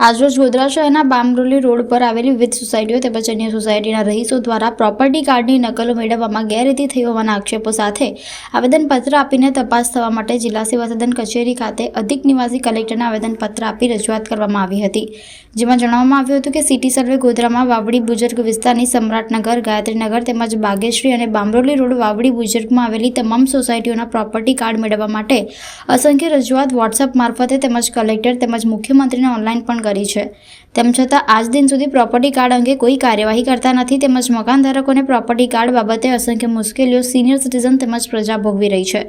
આજરોજ ગોધરા શહેરના બામરોલી રોડ પર આવેલી વિવિધ સોસાયટીઓ તેમજ અન્ય સોસાયટીના રહીશો દ્વારા પ્રોપર્ટી કાર્ડની નકલો મેળવવામાં ગેરરીતિ થઈ હોવાના આક્ષેપો સાથે આવેદનપત્ર આપીને તપાસ થવા માટે જિલ્લા સેવા સદન કચેરી ખાતે અધિક નિવાસી કલેક્ટરને આવેદનપત્ર આપી રજૂઆત કરવામાં આવી હતી. જેમાં જણાવવામાં આવ્યું હતું કે સિટી સર્વે ગોધરામાં વાવડી બુજર્ગ વિસ્તારની સમ્રાટનગર, ગાયત્રીનગર તેમજ બાગેશ્રી અને બામરોલી રોડ વાવડી બુજર્ગમાં આવેલી તમામ સોસાયટીઓના પ્રોપર્ટી કાર્ડ મેળવવા માટે અસંખ્ય રજૂઆત વોટ્સઅપ મારફતે તેમજ કલેક્ટર તેમજ મુખ્યમંત્રીને ઓનલાઈન પણ કરી છે. તેમ છતાં, આજ દિન સુધી પ્રોપર્ટી કાર્ડ અંગે કોઈ કાર્યવાહી કરતા નથી તેમજ મકાન ધારકોને પ્રોપર્ટી કાર્ડ બાબતે અસંખ્ય મુશ્કેલીઓ સિનિયર સિટીઝન તેમજ પ્રજા ભોગવી રહી છે.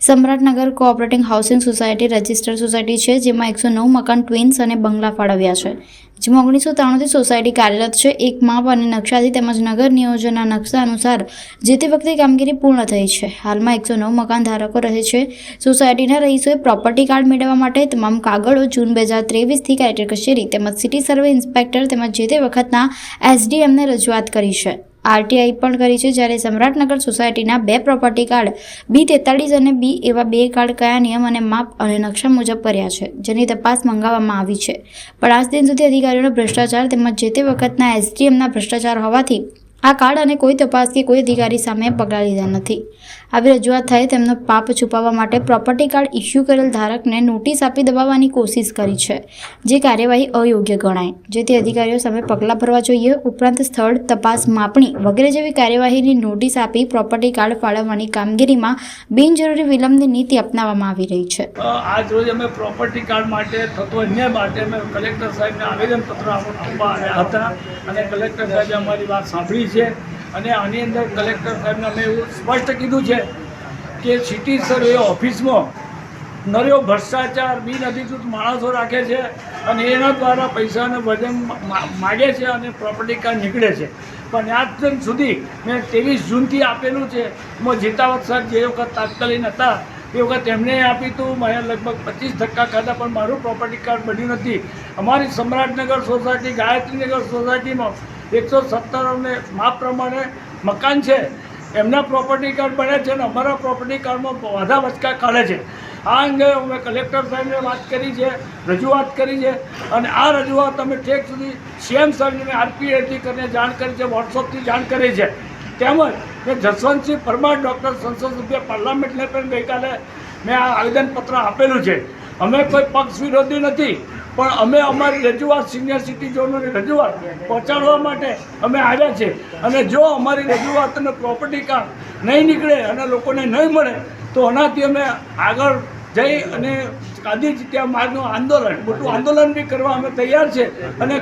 Samratnagar cooperating housing society registered society છે, જેમાં એકસો નવ મકાન ટ્વિન્સ અને બંગલા ફાળવ્યા છે. જેમાં ઓગણીસો ત્રાણુંથી સોસાયટી કાર્યરત છે. એક માપ અને નકશાથી તેમજ નગર નિયોજનના નકશા અનુસાર જે તે વખતે કામગીરી પૂર્ણ થઈ છે. હાલમાં એકસો નવ મકાન ધારકો રહે છે. સોસાયટીના રહીશોએ પ્રોપર્ટી કાર્ડ મેળવવા માટે તમામ કાગળો જૂન બે હજાર ત્રેવીસથી કલેક્ટર કચેરી તેમજ સિટી સર્વે ઇન્સ્પેક્ટર તેમજ જે તે વખતના એસડીએમને રજૂઆત કરી છે. આરટીઆઈ પણ કરી છે. જ્યારે સમ્રાટનગર સોસાયટીના બે પ્રોપર્ટી કાર્ડ, બી તેતાળીસ અને બી એવા બે કાર્ડ કયા નિયમ અને માપ અને નકશા મુજબ કર્યા છે, જેની તપાસ મંગાવવામાં આવી છે. પણ આજ દિન સુધી અધિકારીઓનો ભ્રષ્ટાચાર તેમજ જે તે વખતના એસડીએમના ભ્રષ્ટાચાર હોવાથી આ કાર્ડ અને કોઈ તપાસ કે કોઈ અધિકારી સામે પગલાં લીધા નથી. આવી રજૂઆત થાય તેમનો પાપ છુપાવવા માટે પ્રોપર્ટી કાર્ડ ઇસ્યુ કરેલ ધારકને નોટિસ આપી દબાવવાની કોશિશ કરી છે, જે કાર્યવાહી અયોગ્ય ગણાય. જેથી અધિકારીઓ સામે પગલાં ભરવા જોઈએ, ઉપરાંત સ્થળ, તપાસ, માપણી વગેરે જેવી કાર્યવાહીની નોટિસ આપી પ્રોપર્ટી કાર્ડ ફાળવવાની કામગીરીમાં બિનજરૂરી વિલંબની નીતિ અપનાવવામાં આવી રહી છે. આજ રોજ અમે પ્રોપર્ટી કાર્ડ માટે થતો અન્ય માટે અમે કલેક્ટર સાહેબને આવેદનપત્ર આપવા આવ્યા હતા. અને કલેક્ટર સાહેબે અમારી વાત સાંભળી છે અને આની અંદર કલેક્ટર સાહેબને અમે એવું સ્પષ્ટ કીધું છે કે સિટી સર્વે ઓફિસમાં નર્યો ભ્રષ્ટાચાર બિનઅધિકૃત માણસો રાખે છે અને એના દ્વારા પૈસાનું વજન માગે છે અને પ્રોપર્ટી કાર્ડ નીકળે છે. પણ આજ સુધી મેં ત્રેવીસ જૂનથી આપેલું છે. હું જીતાવત સાહેબ જે વખત તાત્કાલિક હતા, એ વખત એમને આપી હતું મેં લગભગ પચીસ ધક્કા ખાધા, પણ મારું પ્રોપર્ટી કાર્ડ બન્યું નથી. અમારી સમ્રાટનગર સોસાયટી ગાયત્રીનગર સોસાયટીમાં એકસો સત્તર અને માપ પ્રમાણે મકાન છે. એમના પ્રોપર્ટી કાર્ડ બને છે અને અમારા પ્રોપર્ટી કાર્ડમાં વાધા વચકા કાઢે છે. આ અંગે અમે કલેક્ટર સાહેબને વાત કરી છે, રજૂઆત કરી છે અને આ રજૂઆત અમે ઠેક સુધી સીએમ સાહેબને આરપીએથી કરીને જાણ કરી છે વોટ્સઅપથી જાણ કરી છે. તેમજ મેં જસવંતસિંહ પરમાર ડૉક્ટર સંસદ સભ્ય પાર્લામેન્ટને પણ ગઈકાલે મેં આ આવેદનપત્ર આપેલું છે. અમે કોઈ પક્ષ વિરોધી નથી. પણ અમે અમારી રજૂઆત સિનિયર સિટીઝનોની રજૂઆત પહોંચાડવા માટે અમે આવ્યા છે. અને જો અમારી રજૂઆત અને પ્રોપર્ટી કાર્ડ નહીં નીકળે અને લોકોને નહીં મળે, તો એનાથી અમે આગળ જઈ અને ગાંધી જીત્યા માર્ગનું આંદોલન, મોટું આંદોલન બી કરવા અમે તૈયાર છે. અને